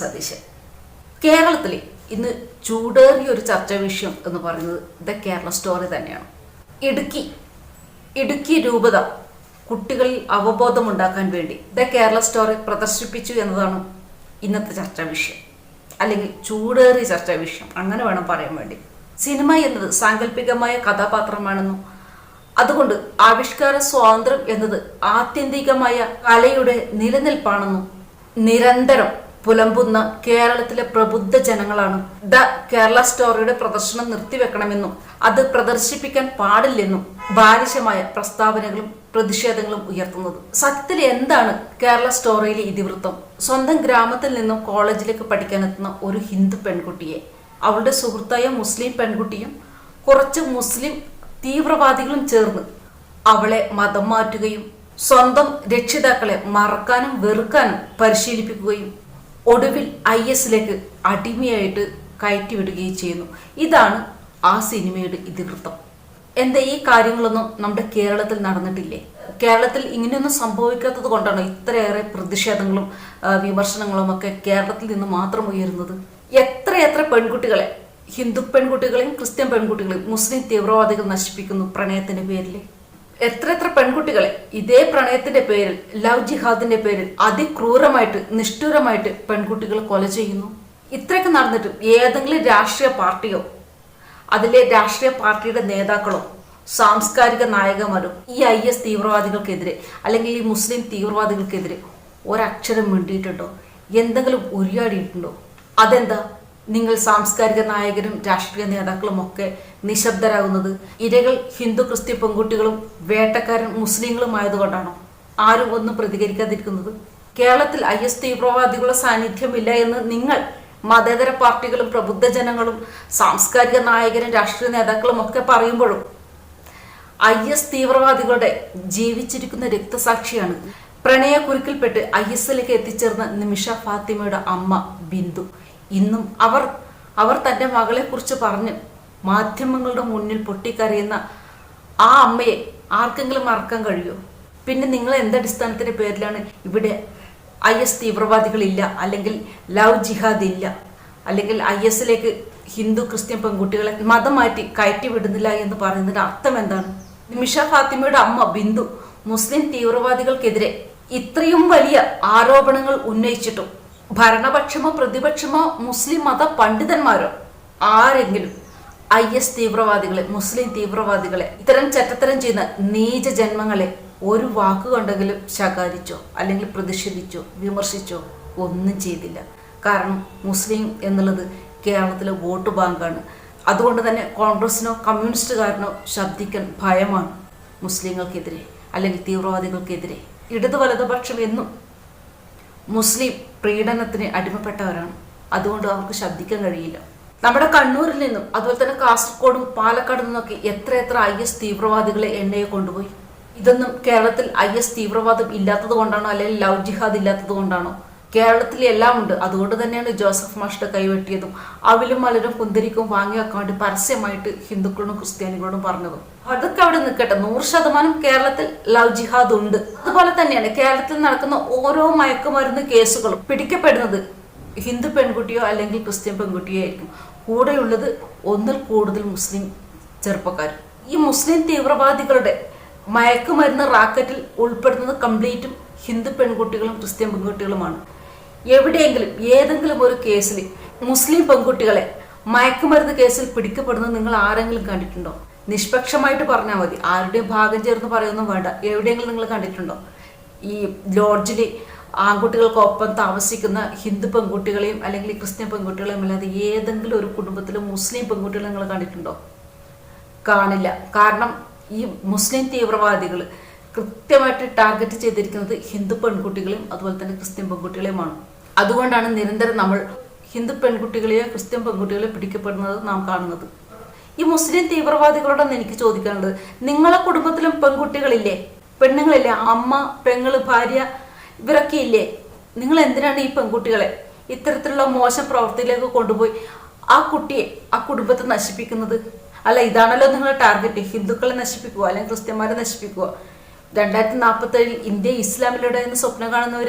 സതീശൻ. കേരളത്തിൽ ഇന്ന് ചൂടേറിയ ഒരു ചർച്ചാ വിഷയം എന്ന് പറയുന്നത് ദ കേരള സ്റ്റോറി തന്നെയാണ്. ഇടുക്കി ഇടുക്കി രൂപത കുട്ടികളിൽ അവബോധമുണ്ടാക്കാൻ വേണ്ടി ദ കേരള സ്റ്റോറി പ്രദർശിപ്പിച്ചു എന്നതാണ് ഇന്നത്തെ ചർച്ചാ വിഷയം. അല്ലെങ്കിൽ ചൂടേറിയ ചർച്ചാ വിഷയം അങ്ങനെ വേണം പറയാൻ വേണ്ടി. സിനിമ എന്നത് സാങ്കല്പികമായ കഥാപാത്രമാണെന്നും അതുകൊണ്ട് ആവിഷ്കാര സ്വാതന്ത്ര്യം എന്നത് ആത്യന്തികമായ കലയുടെ നിലനിൽപ്പാണെന്നും നിരന്തരം പുലമ്പുന്ന കേരളത്തിലെ പ്രബുദ്ധ ജനങ്ങളാണ്. ദ കേരള സ്റ്റോറിയുടെ പ്രദർശനം നിർത്തിവെക്കണമെന്നും അത് പ്രദർശിപ്പിക്കാൻ പാടില്ലെന്നും ബാലിശമായ പ്രസ്താവനകളും പ്രതിഷേധങ്ങളും ഉയർത്തുന്നത്. സത്യത്തിൽ എന്താണ് കേരള സ്റ്റോറിയിലെ ഇതിവൃത്തം? സ്വന്തം ഗ്രാമത്തിൽ നിന്നും കോളേജിലേക്ക് പഠിക്കാനെത്തുന്ന ഒരു ഹിന്ദു പെൺകുട്ടിയെ അവളുടെ സുഹൃത്തായ മുസ്ലിം പെൺകുട്ടിയും കുറച്ച് മുസ്ലിം തീവ്രവാദികളും ചേർന്ന് അവളെ മതം മാറ്റുകയും സ്വന്തം രക്ഷിതാക്കളെ മറക്കാനും വെറുക്കാനും പരിശീലിപ്പിക്കുകയും ഒടുവിൽ ഐ എസിലേക്ക് അടിമയായിട്ട് കയറ്റിവിടുകയും ചെയ്യുന്നു. ഇതാണ് ആ സിനിമയുടെ ഇതിവൃത്തം. എന്താ ഈ കാര്യങ്ങളൊന്നും നമ്മുടെ കേരളത്തിൽ നടന്നിട്ടില്ലേ? കേരളത്തിൽ ഇങ്ങനെയൊന്നും സംഭവിക്കാത്തത് കൊണ്ടാണ് ഇത്രയേറെ പ്രതിഷേധങ്ങളും വിമർശനങ്ങളും ഒക്കെ കേരളത്തിൽ നിന്ന് മാത്രം ഉയരുന്നത്? എത്രയെത്ര പെൺകുട്ടികളെ ഹിന്ദു പെൺകുട്ടികളെയും ക്രിസ്ത്യൻ പെൺകുട്ടികളെയും മുസ്ലിം തീവ്രവാദികൾ നശിപ്പിക്കുന്നു പ്രണയത്തിന്റെ പേരിൽ എത്ര എത്ര പെൺകുട്ടികളെ ഇതേ പ്രണയത്തിന്റെ പേരിൽ ലവ് ജിഹാദിന്റെ പേരിൽ അതിക്രൂരമായിട്ട് നിഷ്ഠൂരമായിട്ട് പെൺകുട്ടികൾ കൊല ചെയ്യുന്നു? ഇത്രയൊക്കെ നടന്നിട്ടും ഏതെങ്കിലും രാഷ്ട്രീയ പാർട്ടിയോ അതിലെ രാഷ്ട്രീയ പാർട്ടിയുടെ നേതാക്കളോ സാംസ്കാരിക നായകന്മാരും ഈ ഐ എസ് തീവ്രവാദികൾക്കെതിരെ അല്ലെങ്കിൽ ഈ മുസ്ലിം തീവ്രവാദികൾക്കെതിരെ ഒരക്ഷരം മിണ്ടിയിട്ടുണ്ടോ? എന്തെങ്കിലും ഉരിയാടിയിട്ടുണ്ടോ? അതെന്താ? നിങ്ങൾ സാംസ്കാരിക നായകരും രാഷ്ട്രീയ നേതാക്കളും ഒക്കെ നിശബ്ദരാകുന്നത് ഇരകൾ ഹിന്ദു ക്രിസ്ത്യ പെൺകുട്ടികളും വേട്ടക്കാരൻ മുസ്ലിങ്ങളും ആയതുകൊണ്ടാണോ ആരും ഒന്നും പ്രതികരിക്കാതിരിക്കുന്നത്? കേരളത്തിൽ ഐ എസ് തീവ്രവാദികളുടെ സാന്നിധ്യമില്ല എന്ന് നിങ്ങൾ മതേതര പാർട്ടികളും പ്രബുദ്ധ ജനങ്ങളും സാംസ്കാരിക നായകരും രാഷ്ട്രീയ നേതാക്കളും ഒക്കെ പറയുമ്പോഴും ഐ എസ് തീവ്രവാദികളുടെ ജീവിച്ചിരിക്കുന്ന രക്തസാക്ഷിയാണ് പ്രണയക്കുരുക്കിൽപ്പെട്ട് ഐ എസിലേക്ക് എത്തിച്ചേർന്ന നിമിഷ ഫാത്തിമയുടെ അമ്മ ബിന്ദു. ഇന്നും അവർ അവർ തന്റെ മകളെക്കുറിച്ച് പറഞ്ഞ് മാധ്യമങ്ങളുടെ മുന്നിൽ പൊട്ടിക്കറിയുന്ന ആ അമ്മയെ ആർക്കെങ്കിലും മറക്കാൻ കഴിയുമോ പിന്നെ നിങ്ങൾ എന്തടിസ്ഥാനത്തിന്റെ പേരിലാണ് ഇവിടെ ഐ എസ് തീവ്രവാദികളില്ല അല്ലെങ്കിൽ ലവ് ജിഹാദ് ഇല്ല അല്ലെങ്കിൽ ഐ എസിലേക്ക് ഹിന്ദു ക്രിസ്ത്യൻ പെൺകുട്ടികളെ മതം മാറ്റി കയറ്റി വിടുന്നില്ല എന്ന് പറയുന്നതിന്റെ അർത്ഥം എന്താണ്? നിമിഷ ഫാത്തിമയുടെ അമ്മ ബിന്ദു മുസ്ലിം തീവ്രവാദികൾക്കെതിരെ ഇത്രയും വലിയ ആരോപണങ്ങൾ ഉന്നയിച്ചിട്ടും ഭരണപക്ഷമോ പ്രതിപക്ഷമോ മുസ്ലിം മത പണ്ഡിതന്മാരോ ആരെങ്കിലും ഐ എസ് തീവ്രവാദികളെ മുസ്ലിം തീവ്രവാദികളെ ഇത്തരം ചറ്റത്തരം ചെയ്യുന്ന നീച ജന്മങ്ങളെ ഒരു വാക്കുകൊണ്ടെങ്കിലും ശകാരിച്ചോ അല്ലെങ്കിൽ പ്രതിഷേധിച്ചോ വിമർശിച്ചോ ഒന്നും ചെയ്തില്ല. കാരണം മുസ്ലിം എന്നുള്ളത് കേരളത്തിലെ വോട്ട് ബാങ്കാണ്. അതുകൊണ്ട് തന്നെ കോൺഗ്രസിനോ കമ്മ്യൂണിസ്റ്റുകാരനോ ശബ്ദിക്കാൻ ഭയമാണ് മുസ്ലിങ്ങൾക്കെതിരെ അല്ലെങ്കിൽ തീവ്രവാദികൾക്കെതിരെ. ഇടതു വലതുപക്ഷം എന്നും മുസ്ലിം പ്രീഡനത്തിന് അടിമപ്പെട്ടവരാണ്. അതുകൊണ്ട് അവർക്ക് ശബ്ദിക്കാൻ കഴിയില്ല. നമ്മുടെ കണ്ണൂരിൽ നിന്നും അതുപോലെ തന്നെ കാസർഗോഡും പാലക്കാട് നിന്നൊക്കെ എത്ര എത്ര ഐ എസ് തീവ്രവാദികളെ എണ്ണയെ കൊണ്ടുപോയി. ഇതൊന്നും കേരളത്തിൽ ഐ എസ് തീവ്രവാദം ഇല്ലാത്തത് കൊണ്ടാണോ അല്ലെങ്കിൽ ലവ് ജിഹാദ് ഇല്ലാത്തത് കൊണ്ടാണോ? കേരളത്തിൽ എല്ലാം ഉണ്ട്. അതുകൊണ്ട് തന്നെയാണ് ജോസഫ് മാഷ്ട കൈവെട്ടിയതും. അവിലും മലരും കുന്തിരിക്കും വാങ്ങി വെക്കാൻ വേണ്ടി പരസ്യമായിട്ട് ഹിന്ദുക്കളോടും ക്രിസ്ത്യാനികളോടും പറഞ്ഞതും. അതൊക്കെ അവിടെ നിൽക്കട്ടെ നൂറ് ശതമാനം കേരളത്തിൽ ലവ് ജിഹാദ് ഉണ്ട്. അതുപോലെ തന്നെയാണ് കേരളത്തിൽ നടക്കുന്ന ഓരോ മയക്കുമരുന്ന് കേസുകളും പിടിക്കപ്പെടുന്നത് ഹിന്ദു പെൺകുട്ടിയോ അല്ലെങ്കിൽ ക്രിസ്ത്യൻ പെൺകുട്ടിയോ ആയിരിക്കും. കൂടെയുള്ളത് ഒന്നിൽ കൂടുതൽ മുസ്ലിം ചെറുപ്പക്കാർ. ഈ മുസ്ലിം തീവ്രവാദികളുടെ മയക്കുമരുന്ന് റാക്കറ്റിൽ ഉൾപ്പെടുന്നത് കംപ്ലീറ്റും ഹിന്ദു പെൺകുട്ടികളും ക്രിസ്ത്യൻ പെൺകുട്ടികളുമാണ്. എവിടെയെങ്കിലും ഏതെങ്കിലും ഒരു കേസിൽ മുസ്ലിം പെൺകുട്ടികളെ മയക്കുമരുന്ന് കേസിൽ പിടിക്കപ്പെടുന്നത് നിങ്ങൾ ആരെങ്കിലും കണ്ടിട്ടുണ്ടോ? നിഷ്പക്ഷമായിട്ട് പറഞ്ഞാൽ മതി. ആരുടെയും ഭാഗം ചേർന്ന് പറയൊന്നും വേണ്ട. എവിടെയെങ്കിലും നിങ്ങൾ കണ്ടിട്ടുണ്ടോ? ഈ ലോഡ്ജിൽ ആൺകുട്ടികൾക്കൊപ്പം താമസിക്കുന്ന ഹിന്ദു പെൺകുട്ടികളെയും അല്ലെങ്കിൽ ക്രിസ്ത്യൻ പെൺകുട്ടികളെയും അല്ലാതെ ഏതെങ്കിലും ഒരു കുടുംബത്തിലും മുസ്ലിം പെൺകുട്ടികളെ നിങ്ങൾ കണ്ടിട്ടുണ്ടോ? കാണില്ല. കാരണം ഈ മുസ്ലിം തീവ്രവാദികൾ കൃത്യമായിട്ട് ടാർഗറ്റ് ചെയ്തിരിക്കുന്നത് ഹിന്ദു പെൺകുട്ടികളെയും അതുപോലെ തന്നെ ക്രിസ്ത്യൻ പെൺകുട്ടികളെയുമാണ്. അതുകൊണ്ടാണ് നിരന്തരം നമ്മൾ ഹിന്ദു പെൺകുട്ടികളെയോ ക്രിസ്ത്യൻ പെൺകുട്ടികളെയോ പിടിക്കപ്പെടുന്നത് നാം കാണുന്നത്. ഈ മുസ്ലിം തീവ്രവാദികളോടൊന്ന് എനിക്ക് ചോദിക്കാനുള്ളത്. നിങ്ങളെ കുടുംബത്തിലും പെൺകുട്ടികളില്ലേ? പെണ്ണുങ്ങളില്ലേ? അമ്മ പെങ്ങൾ ഭാര്യ ഇവരൊക്കെ ഇല്ലേ നിങ്ങൾ എന്തിനാണ് ഈ പെൺകുട്ടികളെ ഇത്തരത്തിലുള്ള മോശം പ്രവൃത്തിയിലേക്ക് കൊണ്ടുപോയി ആ കുട്ടിയെ ആ കുടുംബത്തെ നശിപ്പിക്കുന്നത്? അല്ല ഇതാണല്ലോ നിങ്ങളുടെ ടാർഗറ്റ് ഹിന്ദുക്കളെ നശിപ്പിക്കുക അല്ലെങ്കിൽ ക്രിസ്ത്യന്മാരെ നശിപ്പിക്കുക. രണ്ടായിരത്തി നാൽപ്പത്തേഴിൽ ഇന്ത്യ ഇസ്ലാമിലൂടെ എന്ന് സ്വപ്നം കാണുന്നവർ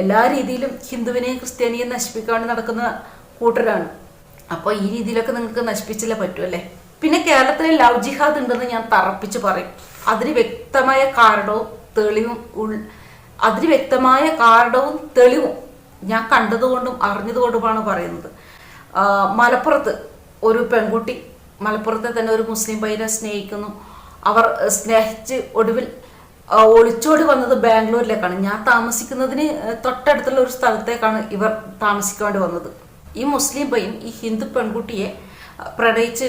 എല്ലാ രീതിയിലും ഹിന്ദുവിനെയും ക്രിസ്ത്യാനിയെയും നശിപ്പിക്കാൻ നടക്കുന്ന കൂട്ടരാണ്. അപ്പോൾ ഈ രീതിയിലൊക്കെ നിങ്ങൾക്ക് നശിപ്പിച്ചില്ല പറ്റുമല്ലേ പിന്നെ കേരളത്തിലെ ലവ് ജിഹാദ് ഉണ്ടെന്ന് ഞാൻ തറപ്പിച്ച് പറയും. അതിന് വ്യക്തമായ കാരണവും തെളിവും ഉൾ അതിന് വ്യക്തമായ കാരണവും തെളിവും ഞാൻ കണ്ടതുകൊണ്ടും അറിഞ്ഞതുകൊണ്ടുമാണ് പറയുന്നത്. മലപ്പുറത്ത് ഒരു പെൺകുട്ടി മലപ്പുറത്തെ തന്നെ ഒരു മുസ്ലിം പയ്യനെ സ്നേഹിക്കുന്നു. അവർ സ്നേഹിച്ച് ഒടുവിൽ ഒളിച്ചോടി വന്നത് ബാംഗ്ലൂരിലേക്കാണ്. ഞാൻ താമസിക്കുന്നതിന് തൊട്ടടുത്തുള്ള ഒരു സ്ഥലത്തേക്കാണ് ഇവർ താമസിക്കേണ്ടി വന്നത്. ഈ മുസ്ലിം പയ്യൻ ഈ ഹിന്ദു പെൺകുട്ടിയെ പ്രണയിച്ച്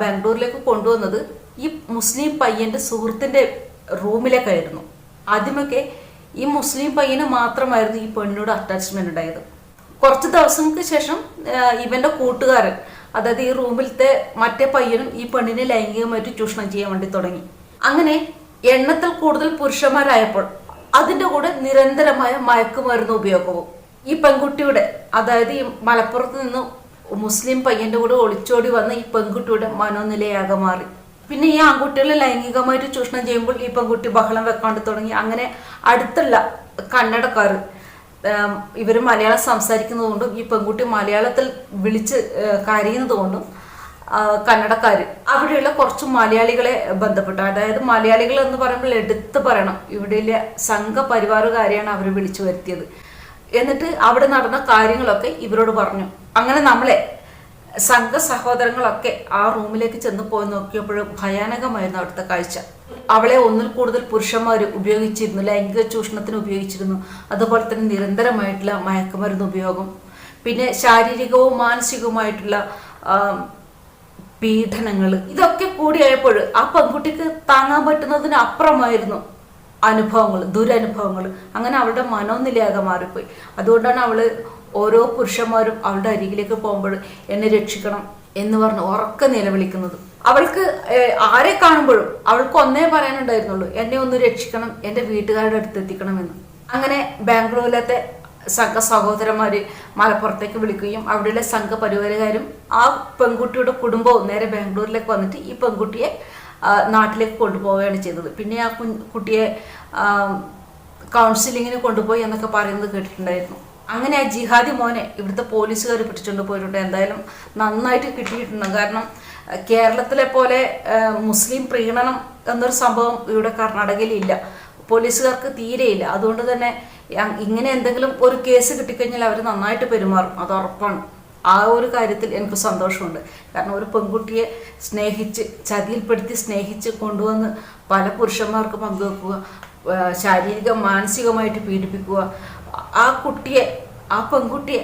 ബാംഗ്ലൂരിലേക്ക് കൊണ്ടുവന്നത് ഈ മുസ്ലിം പയ്യന്റെ സുഹൃത്തിന്റെ റൂമിലേക്കായിരുന്നു. ആദ്യമൊക്കെ ഈ മുസ്ലിം പയ്യന് മാത്രമായിരുന്നു ഈ പെണ്ണിനോട് അറ്റാച്ച്മെന്റ് ഉണ്ടായത്. കുറച്ച് ദിവസങ്ങൾക്ക് ശേഷം ഇവന്റെ കൂട്ടുകാരൻ അതായത് ഈ റൂമിലത്തെ മറ്റേ പയ്യനും ഈ പെണ്ണിനെ ലൈംഗികമായിട്ട് ചൂഷണം ചെയ്യാൻ വേണ്ടി തുടങ്ങി. അങ്ങനെ എണ്ണത്തിൽ കൂടുതൽ പുരുഷന്മാരായപ്പോൾ അതിന്റെ കൂടെ നിരന്തരമായ മയക്കുമരുന്ന് ഉപയോഗവും. ഈ പെൺകുട്ടിയുടെ അതായത് ഈ മലപ്പുറത്ത് നിന്ന് മുസ്ലിം പയ്യന്റെ കൂടെ ഒളിച്ചോടി വന്ന ഈ പെൺകുട്ടിയുടെ മനോനിലയാകെ മാറി. പിന്നെ ഈ ആൺകുട്ടികളെ ലൈംഗികമായിട്ട് ചൂഷണം ചെയ്യുമ്പോൾ ഈ പെൺകുട്ടി ബഹളം വെക്കാണ്ട് തുടങ്ങി. അങ്ങനെ അടുത്തുള്ള കന്നഡക്കാർ ഇവർ മലയാളം സംസാരിക്കുന്നതുകൊണ്ടും ഈ പെൺകുട്ടി മലയാളത്തിൽ വിളിച്ച് കരയുന്നതുകൊണ്ടും കന്നടക്കാർ അവിടെയുള്ള കുറച്ച് മലയാളികളെ ബന്ധപ്പെട്ടു. അതായത് മലയാളികൾ എന്ന് പറയുമ്പോൾ എടുത്തു പറയണം. ഇവിടെയുള്ള സംഘപരിവാറുകാരെയാണ് അവർ വിളിച്ചു വരുത്തിയത്. എന്നിട്ട് അവിടെ നടന്ന കാര്യങ്ങളൊക്കെ ഇവരോട് പറഞ്ഞു. അങ്ങനെ നമ്മളെ സംഘ സഹോദരങ്ങളൊക്കെ ആ റൂമിലേക്ക് ചെന്ന് പോയി നോക്കിയപ്പോൾ ഭയാനകമായിരുന്നു അവിടുത്തെ കാഴ്ച. അവളെ ഒന്നിൽ കൂടുതൽ പുരുഷന്മാർ ഉപയോഗിച്ചിരുന്നു ലൈംഗിക ചൂഷണത്തിന് ഉപയോഗിച്ചിരുന്നു അതുപോലെ തന്നെ നിരന്തരമായിട്ടുള്ള മയക്കുമരുന്ന് ഉപയോഗം പിന്നെ ശാരീരികവും മാനസികവുമായിട്ടുള്ള പീഡനങ്ങൾ ഇതൊക്കെ കൂടിയായപ്പോൾ ആ പെൺകുട്ടിക്ക് താങ്ങാൻ പറ്റുന്നതിന് അപ്പുറമായിരുന്നു. അനുഭവങ്ങൾ ദുരനുഭവങ്ങൾ. അങ്ങനെ അവളുടെ മനോനിലയാകെ മാറിപ്പോയി. അതുകൊണ്ടാണ് അവൾ ഓരോ പുരുഷന്മാരും അവളുടെ അരികിലേക്ക് പോകുമ്പോൾ എന്നെ രക്ഷിക്കണം എന്ന് പറഞ്ഞ് ഉറക്കെ നിലവിളിക്കുന്നത്. അവൾക്ക് ആരെ കാണുമ്പോഴും അവൾക്ക് ഒന്നേ പറയാനുണ്ടായിരുന്നുള്ളൂ എന്നെ ഒന്ന് രക്ഷിക്കണം എന്റെ വീട്ടുകാരുടെ അടുത്ത് എത്തിക്കണം എന്ന്. അങ്ങനെ ബാംഗ്ലൂരിലത്തെ സംഘ സഹോദരന്മാര് മലപ്പുറത്തേക്ക് വിളിക്കുകയും അവിടെയുള്ള സംഘ പരിവാരകാരും ആ പെൺകുട്ടിയുടെ കുടുംബവും നേരെ ബാംഗ്ലൂരിലേക്ക് വന്നിട്ട് ഈ പെൺകുട്ടിയെ നാട്ടിലേക്ക് കൊണ്ടുപോവുകയാണ് ചെയ്തത്. പിന്നെ ആ കുട്ടിയെ കൗൺസിലിങ്ങിന് കൊണ്ടുപോയി എന്നൊക്കെ പറയുന്നത് കേട്ടിട്ടുണ്ടായിരുന്നു. അങ്ങനെ ആ ജിഹാദി മോനെ ഇവിടുത്തെ പോലീസുകാർ പിടിച്ചുകൊണ്ട് പോയിട്ടുണ്ട്. എന്തായാലും നന്നായിട്ട് കിട്ടിയിട്ടുണ്ട്. കാരണം കേരളത്തിലെ പോലെ മുസ്ലിം പ്രീണനം എന്നൊരു സംഭവം ഇവിടെ കർണാടകയിലില്ല. പോലീസുകാർക്ക് തീരെയില്ല. അതുകൊണ്ട് തന്നെ ഇങ്ങനെ എന്തെങ്കിലും ഒരു കേസ് കിട്ടിക്കഴിഞ്ഞാൽ അവർ നന്നായിട്ട് പെരുമാറും. അത് ഉറപ്പാണ്. ആ ഒരു കാര്യത്തിൽ എനിക്ക് സന്തോഷമുണ്ട്. കാരണം ഒരു പെൺകുട്ടിയെ സ്നേഹിച്ച് ചതിയിൽപ്പെടുത്തി സ്നേഹിച്ച് കൊണ്ടുവന്ന് പല പുരുഷന്മാർക്ക് പങ്കുവെക്കുക ശാരീരിക മാനസികമായിട്ട് പീഡിപ്പിക്കുക ആ കുട്ടിയെ ആ പെൺകുട്ടിയെ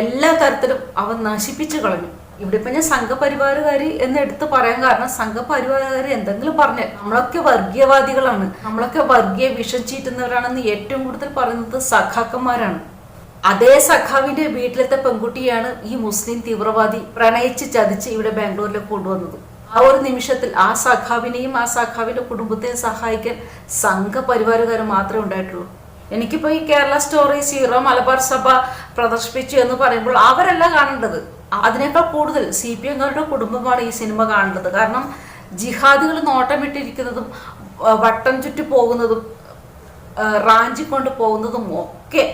എല്ലാ തരത്തിലും അവൻ നശിപ്പിച്ചു കളഞ്ഞു. ഇവിടെ ഇപ്പം ഞാൻ സംഘപരിവാരകാരി എന്ന് എടുത്ത് പറയാൻ കാരണം സംഘപരിവാരകാരി എന്തെങ്കിലും പറഞ്ഞാൽ നമ്മളൊക്കെ വർഗീയവാദികളാണ്. നമ്മളൊക്കെ വർഗീയ വിഷം ചീറ്റുന്നവരാണെന്ന് ഏറ്റവും കൂടുതൽ പറയുന്നത് സഖാക്കന്മാരാണ്. അതേ സഖാവിന്റെ വീട്ടിലത്തെ പെൺകുട്ടിയാണ് ഈ മുസ്ലിം തീവ്രവാദി പ്രണയിച്ച് ചതിച്ച് ഇവിടെ ബാംഗ്ലൂരിലേക്ക് കൊണ്ടുവന്നത്. ആ ഒരു നിമിഷത്തിൽ ആ സഖാവിനെയും ആ സഖാവിന്റെ കുടുംബത്തെയും സഹായിക്കാൻ സംഘപരിവാറുകാർ മാത്രമേ ഉണ്ടായിട്ടുള്ളൂ. എനിക്കിപ്പോ ഈ കേരള സ്റ്റോറി സീറോ മലബാർ സഭ പ്രദർശിപ്പിച്ചു എന്ന് പറയുമ്പോൾ അവരല്ല കാണേണ്ടത്. അതിനേക്കാൾ കൂടുതൽ സി പി എംകാരുടെ കുടുംബമാണ് ഈ സിനിമ കാണേണ്ടത്. കാരണം ജിഹാദികൾ നോട്ടമിട്ടിരിക്കുന്നതും വട്ടം ചുറ്റി പോകുന്നതും റാഞ്ചിക്കൊണ്ട് പോകുന്നതും ഒക്കെ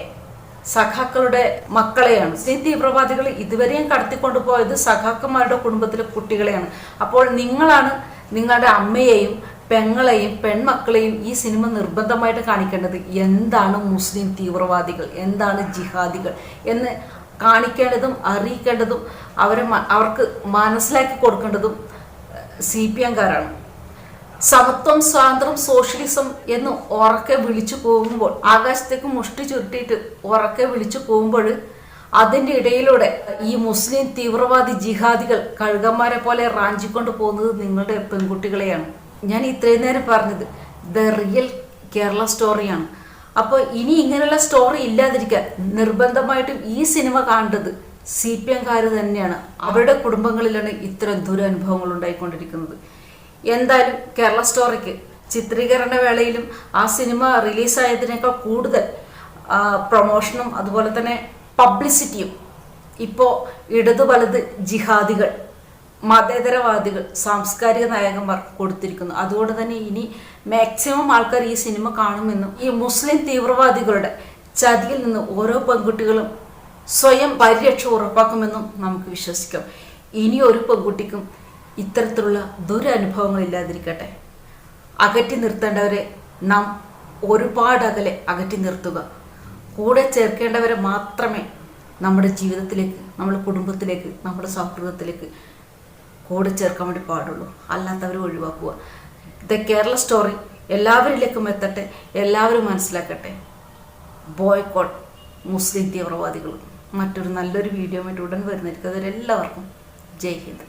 സഖാക്കളുടെ മക്കളെയാണ്. സ്ത്രീ തീവ്രവാദികൾ ഇതുവരെയും കടത്തിക്കൊണ്ടു പോയത് സഖാക്കന്മാരുടെ കുടുംബത്തിലെ കുട്ടികളെയാണ്. അപ്പോൾ നിങ്ങളാണ് നിങ്ങളുടെ അമ്മയെയും പെങ്ങളെയും പെൺമക്കളെയും ഈ സിനിമ നിർബന്ധമായിട്ട് കാണിക്കേണ്ടത്. എന്താണ് മുസ്ലിം തീവ്രവാദികൾ? എന്താണ് ജിഹാദികൾ? എന്ന് കാണിക്കേണ്ടതും അറിയിക്കേണ്ടതും അവരെ അവർക്ക് മനസ്സിലാക്കി കൊടുക്കേണ്ടതും സി പി എംകാരാണ്. സമത്വം സ്വാതന്ത്ര്യം സോഷ്യലിസം എന്ന് ഉറക്കെ വിളിച്ചു പോകുമ്പോൾ ആകാശത്തേക്ക് മുഷ്ടി ചുരുട്ടിയിട്ട് ഉറക്കെ വിളിച്ചു പോകുമ്പോൾ അതിന്റെ ഇടയിലൂടെ ഈ മുസ്ലിം തീവ്രവാദി ജിഹാദികൾ കഴുകന്മാരെ പോലെ റാഞ്ചിക്കൊണ്ട് പോകുന്നത് നിങ്ങളുടെ പെൺകുട്ടികളെയാണ്. ഞാൻ ഇത്രയും നേരം പറഞ്ഞത് ദ റിയൽ കേരള സ്റ്റോറിയാണ്. അപ്പോൾ ഇനി ഇങ്ങനെയുള്ള സ്റ്റോറി ഇല്ലാതിരിക്കാൻ നിർബന്ധമായിട്ടും ഈ സിനിമ കാണേണ്ടത് സി പി എംകാർ തന്നെയാണ്. അവരുടെ കുടുംബങ്ങളിലാണ് ഇത്തരം ദുരനുഭവങ്ങൾ ഉണ്ടായിക്കൊണ്ടിരിക്കുന്നത്. എന്തായാലും കേരള സ്റ്റോറിക്ക് ചിത്രീകരണ വേളയിലും ആ സിനിമ റിലീസായതിനേക്കാൾ കൂടുതൽ പ്രൊമോഷനും അതുപോലെ തന്നെ പബ്ലിസിറ്റിയും. ഇപ്പോൾ ഇടതു വലത് ജിഹാദികൾ മതേതരവാദികൾ സാംസ്കാരിക നായകന്മാർ കൊടുത്തിരിക്കുന്നു. അതുകൊണ്ട് തന്നെ ഇനി മാക്സിമം ആൾക്കാർ ഈ സിനിമ കാണുമെന്നും ഈ മുസ്ലിം തീവ്രവാദികളുടെ ചതിയിൽ നിന്ന് ഓരോ പെൺകുട്ടികളും സ്വയം പരിരക്ഷ ഉറപ്പാക്കുമെന്നും നമുക്ക് വിശ്വസിക്കാം. ഇനി ഒരു പെൺകുട്ടിക്കും ഇത്തരത്തിലുള്ള ദുരനുഭവങ്ങൾ ഇല്ലാതിരിക്കട്ടെ അകറ്റി നിർത്തേണ്ടവരെ നാം ഒരുപാട് അകലെ അകറ്റി നിർത്തുക. കൂടെ ചേർക്കേണ്ടവരെ മാത്രമേ നമ്മുടെ ജീവിതത്തിലേക്ക് നമ്മുടെ കുടുംബത്തിലേക്ക് നമ്മുടെ സൗഹൃദത്തിലേക്ക് കൂടെ ചേർക്കാൻ വേണ്ടി പാടുള്ളൂ. അല്ലാത്തവരെ ഒഴിവാക്കുക. ദ കേരള സ്റ്റോറി എല്ലാവരിലേക്കും എത്തട്ടെ എല്ലാവരും മനസ്സിലാക്കട്ടെ. ബോയ്ക്കോട്ട് മുസ്ലിം തീവ്രവാദികൾ മറ്റൊരു നല്ലൊരു വീഡിയോ ആയിട്ട് ഉടൻ വരുന്നതായിരിക്കും. അതിലെല്ലാവർക്കും ജയ് ഹിന്ദ്.